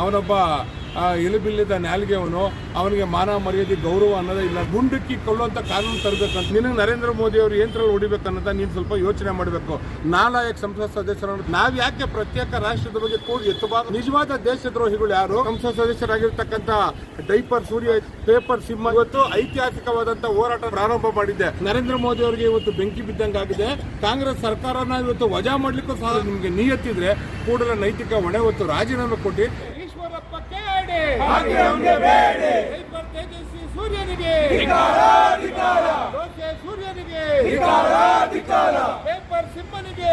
ಅವನೊಬ್ಬ ಎಲುಬಿಲ್ಲದ ಎಲಿಬಿಲ್ಲಿದ ನಾಲಿಗೆ ಅವನು ಅವನಿಗೆ ಮಾನ, ಮರ್ಯಾದೆ, ಗೌರವ ಅನ್ನೋದೇ ಇಲ್ಲ. ಗುಂಡುಕ್ಕಿ ಕೊಲ್ಲುವಂಥ ಕಾನೂನು ತರಬೇಕಂತ. ನಿನಗೆ ನರೇಂದ್ರ ಮೋದಿ ಅವರು ಯಂತ್ರಗಳು ಹೊಡಿಬೇಕನ್ನೋದ ನೀನು ಸ್ವಲ್ಪ ಯೋಚನೆ ಮಾಡಬೇಕು. ನಾಲಾಯಕ್ ಸಂಸತ್ ಸದಸ್ಯರನ್ನು ನಾವು ಯಾಕೆ ಪ್ರತ್ಯೇಕ ರಾಷ್ಟ್ರದ ಬಗ್ಗೆ ಕೂಡಿ ಎತ್ತಬಾರ್ದು? ನಿಜವಾದ ದೇಶದ್ರೋಹಿಗಳು ಯಾರು? ಸಂಸತ್ ಸದಸ್ಯರಾಗಿರ್ತಕ್ಕಂಥ ಡೈಪರ್ ಸೂರ್ಯ, ಪೇಪರ್ ಸಿಂಹ ಇವತ್ತು ಐತಿಹಾಸಿಕವಾದಂಥ ಹೋರಾಟ ಪ್ರಾರಂಭ ಮಾಡಿದ್ದೆ. ನರೇಂದ್ರ ಮೋದಿ ಅವರಿಗೆ ಇವತ್ತು ಬೆಂಕಿ ಬಿದ್ದಂಗಾಗಿದೆ. ಕಾಂಗ್ರೆಸ್ ಸರ್ಕಾರನ ಇವತ್ತು ವಜಾ ಮಾಡಲಿಕ್ಕೂ ಸಹ ನಿಮಗೆ ನಿಯತ್ತಿದ್ರೆ ಕೂಡಲೇ ನೈತಿಕ ಹೊಣೆ ಹೊತ್ತು ರಾಜೀನಾಮೆ ಕೊಟ್ಟು ಕೇಳಿ ಡೈಪರ್ ತೇಜಸ್ವಿ ಸೂರ್ಯನಿಗೆ. ದೋಸೆ ಸೂರ್ಯನಿಗೆ. ಪೇಪರ್ ಸಿಂಹನಿಗೆ.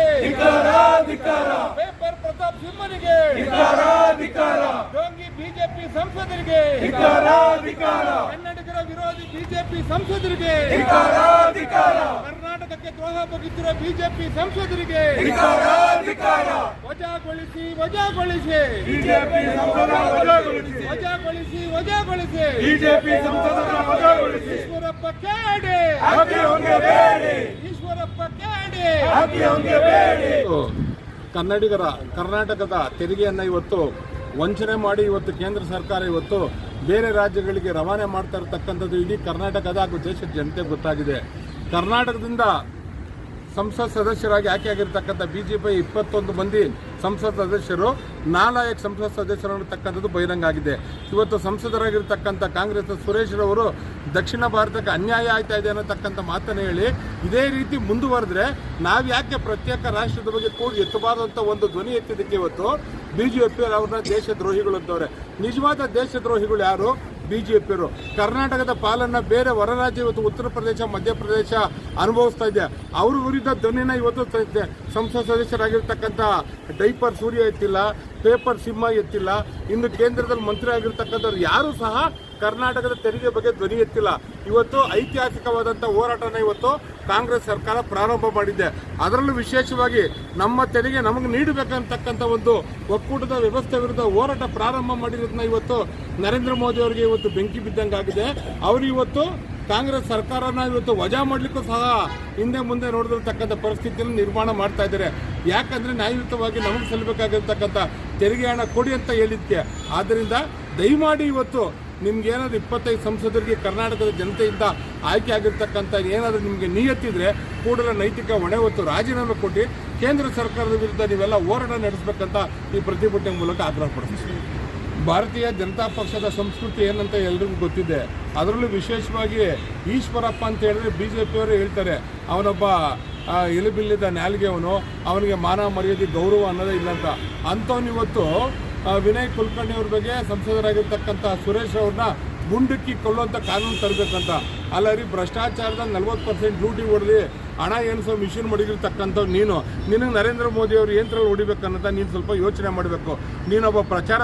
ಪೇಪರ್ ಪ್ರತಾಪ್ ಸಿಂಹನಿಗೆ. ಡೋಂಗಿ ಬಿಜೆಪಿ ಸಂಸದರಿಗೆ ಕನ್ನಡಿಗರ ವಿರೋಧಿ ಬಿಜೆಪಿ ಸಂಸದರಿಗೆ ಕರ್ನಾಟಕಕ್ಕೆ ದ್ರೋಹ ಬಗೆದಿರುವ ಬಿಜೆಪಿ ಸಂಸದರಿಗೆ ವಜಾಗೊಳಿಸಿ ವಜಾಗೊಳಿಸಿ. ಬಿಜೆಪಿ ಸಂಸದ ವಜಾಗೊಳಿಸಿ. ವಜಾಗೊಳಿಸಿ ವಜಾಗೊಳಿಸಿ. ಬಿಜೆಪಿ ಸಂಸದರ ವಜಾಗೊಳಿಸಿ. ಈಶ್ವರಪ್ಪ ಹೊಂಗೆ ಈಶ್ವರಪ್ಪ ಬೇಡಿ. ಕನ್ನಡಿಗರ ಕರ್ನಾಟಕದ ತೆರಿಗೆಯನ್ನ ಇವತ್ತು ವಂಚನೆ ಮಾಡಿ ಇವತ್ತು ಕೇಂದ್ರ ಸರ್ಕಾರ ಇವತ್ತು ಬೇರೆ ರಾಜ್ಯಗಳಿಗೆ ರವಾನೆ ಮಾಡ್ತಾ ಇರತಕ್ಕಂಥದ್ದು ಇಡೀ ಕರ್ನಾಟಕದ ಹಾಗೂ ದೇಶದ ಜನತೆ ಗೊತ್ತಾಗಿದೆ. ಕರ್ನಾಟಕದಿಂದ ಸಂಸತ್ ಸದಸ್ಯರಾಗಿ ಆಯ್ಕೆಯಾಗಿರ್ತಕ್ಕಂಥ ಬಿಜೆಪಿ ಇಪ್ಪತ್ತೊಂದು ಮಂದಿ ಸಂಸತ್ ಸದಸ್ಯರು ನಾಲಾಯಕ್ ಸಂಸತ್ ಸದಸ್ಯರು ಅನ್ನತಕ್ಕಂಥದ್ದು ಬಹಿರಂಗ ಆಗಿದೆ. ಇವತ್ತು ಸಂಸದರಾಗಿರ್ತಕ್ಕಂಥ ಕಾಂಗ್ರೆಸ್ ಸುರೇಶ್ ರವರು ದಕ್ಷಿಣ ಭಾರತಕ್ಕೆ ಅನ್ಯಾಯ ಆಯ್ತಾ ಇದೆ ಅನ್ನತಕ್ಕಂಥ ಮಾತನ್ನು ಹೇಳಿ ಇದೇ ರೀತಿ ಮುಂದುವರೆದ್ರೆ ನಾವು ಯಾಕೆ ಪ್ರತ್ಯೇಕ ರಾಷ್ಟ್ರದ ಬಗ್ಗೆ ಕೂಡಿ ಎತ್ತಬಾರದು ಒಂದು ಧ್ವನಿ ಎತ್ತಿದ್ದಕ್ಕೆ ಇವತ್ತು ಬಿಜೆಪಿ ಅವ್ರನ್ನ ದೇಶದ್ರೋಹಿಗಳು ಅಂತವ್ರೆ. ನಿಜವಾದ ದೇಶದ್ರೋಹಿಗಳು ಯಾರು? ಬಿಜೆಪಿಯವರು. ಕರ್ನಾಟಕದ ಪಾಲನ್ನ ಬೇರೆ ಹೊರ ರಾಜ್ಯ ಇವತ್ತು ಉತ್ತರ ಪ್ರದೇಶ ಮಧ್ಯಪ್ರದೇಶ ಅನುಭವಿಸ್ತಾ ಇದೆ. ಅವ್ರ ವಿರುದ್ಧ ಧ್ವನಿನ ಇವತ್ತು ಸಂಸದ ಸದಸ್ಯರಾಗಿರ್ತಕ್ಕಂಥ ಡೈಪರ್ ಸೂರ್ಯ ಎತ್ತಿಲ್ಲ. ಪೇಪರ್ ಸಿಂಹ ಎತ್ತಿಲ್ಲ. ಇಂದು ಕೇಂದ್ರದಲ್ಲಿ ಮಂತ್ರಿ ಆಗಿರ್ತಕ್ಕಂಥವ್ರು ಯಾರು ಸಹ ಕರ್ನಾಟಕದ ತೆರಿಗೆ ಬಗ್ಗೆ ಧ್ವನಿ ಎತ್ತಿಲ್ಲ. ಇವತ್ತು ಐತಿಹಾಸಿಕವಾದಂಥ ಹೋರಾಟನ ಇವತ್ತು ಕಾಂಗ್ರೆಸ್ ಸರ್ಕಾರ ಪ್ರಾರಂಭ ಮಾಡಿದೆ. ಅದರಲ್ಲೂ ವಿಶೇಷವಾಗಿ ನಮ್ಮ ತೆರಿಗೆ ನಮಗೆ ನೀಡಬೇಕಂತಕ್ಕಂಥ ಒಂದು ಒಕ್ಕೂಟದ ವ್ಯವಸ್ಥೆ ವಿರುದ್ಧ ಹೋರಾಟ ಪ್ರಾರಂಭ ಮಾಡಿರೋದನ್ನ ಇವತ್ತು ನರೇಂದ್ರ ಮೋದಿ ಅವರಿಗೆ ಇವತ್ತು ಬೆಂಕಿ ಬಿದ್ದಂಗಾಗಿದೆ. ಅವರು ಇವತ್ತು ಕಾಂಗ್ರೆಸ್ ಸರ್ಕಾರನ ಇವತ್ತು ವಜಾ ಮಾಡಲಿಕ್ಕೂ ಸಹ ಹಿಂದೆ ಮುಂದೆ ನೋಡಿದಿರ್ತಕ್ಕಂಥ ಪರಿಸ್ಥಿತಿಯನ್ನು ನಿರ್ಮಾಣ ಮಾಡ್ತಾ ಇದ್ದಾರೆ. ಯಾಕಂದ್ರೆ ನ್ಯಾಯಯುತವಾಗಿ ನಮಗೆ ಸಲ್ಲಬೇಕಾಗಿರ್ತಕ್ಕಂಥ ತೆರಿಗೆ ಹಣ ಕೊಡಿ ಅಂತ ಹೇಳಿದ್ಕೆ. ಆದ್ದರಿಂದ ದಯಮಾಡಿ ಇವತ್ತು ನಿಮ್ಗೇನಾದ್ರು ಇಪ್ಪತ್ತೈದು ಸಂಸದರಿಗೆ ಕರ್ನಾಟಕದ ಜನತೆಯಿಂದ ಆಯ್ಕೆ ಆಗಿರ್ತಕ್ಕಂಥ ಏನಾದರೂ ನಿಮಗೆ ನಿಯತ್ತಿದ್ರೆ ಕೂಡಲೇ ನೈತಿಕ ಹೊಣೆ ಹೊತ್ತು ರಾಜೀನಾಮೆ ಕೊಟ್ಟು ಕೇಂದ್ರ ಸರ್ಕಾರದ ವಿರುದ್ಧ ನೀವೆಲ್ಲ ಹೋರಾಟ ನಡೆಸಬೇಕಂತ ಈ ಪ್ರತಿಭಟನೆ ಮೂಲಕ ಆಗ್ರಹ ಪಡಿಸ್ತೀವಿ ಭಾರತೀಯ ಜನತಾ ಪಕ್ಷದ ಸಂಸ್ಕೃತಿ ಏನಂತ ಎಲ್ರಿಗೂ ಗೊತ್ತಿದೆ. ಅದರಲ್ಲೂ ವಿಶೇಷವಾಗಿ ಈಶ್ವರಪ್ಪ ಅಂತ ಹೇಳಿದ್ರೆ ಬಿ ಜೆ ಪಿಯವರು ಹೇಳ್ತಾರೆ. ಅವನೊಬ್ಬ ಇಲಿಬಿಲ್ಲಿದ್ದ ಎಲಿಬಿಲ್ಲಿದ ನಾಲಿಗೆ ಅವನು, ಅವನಿಗೆ ಮಾನ ಮರ್ಯಾದೆ, ಗೌರವ ಅನ್ನೋದೇ ಇಲ್ಲ ಅಂತ. ಅಂಥವ್ನು ಇವತ್ತು ವಿನಯ್ ಕುಲಕರ್ಣಿ ಅವ್ರ ಬಗ್ಗೆ ಸಂಸದರಾಗಿರ್ತಕ್ಕಂಥ ಸುರೇಶ್ ಅವ್ರನ್ನ ಗುಂಡಕ್ಕಿ ಕೊಲ್ಲುವಂಥ ಕಾನೂನು ತರಬೇಕಂತ. ಅಲ್ಲ ರೀ, ಭ್ರಷ್ಟಾಚಾರದ ನಲ್ವತ್ತು ಪರ್ಸೆಂಟ್ ಡ್ಯೂಟಿ ಹೊಡೆದು ಹಣ ಎಣಿಸೋ ಮಿಷಿನ್ ಮಡಗಿರ್ತಕ್ಕಂಥವ್ರು ನೀನು. ನಿನಗೆ ನರೇಂದ್ರ ಮೋದಿ ಅವರು ಯಂತ್ರಗಳು ಹೊಡಿಬೇಕನ್ನೋದ ನೀನು ಸ್ವಲ್ಪ ಯೋಚನೆ ಮಾಡಬೇಕು. ನೀನೊಬ್ಬ ಪ್ರಚಾರ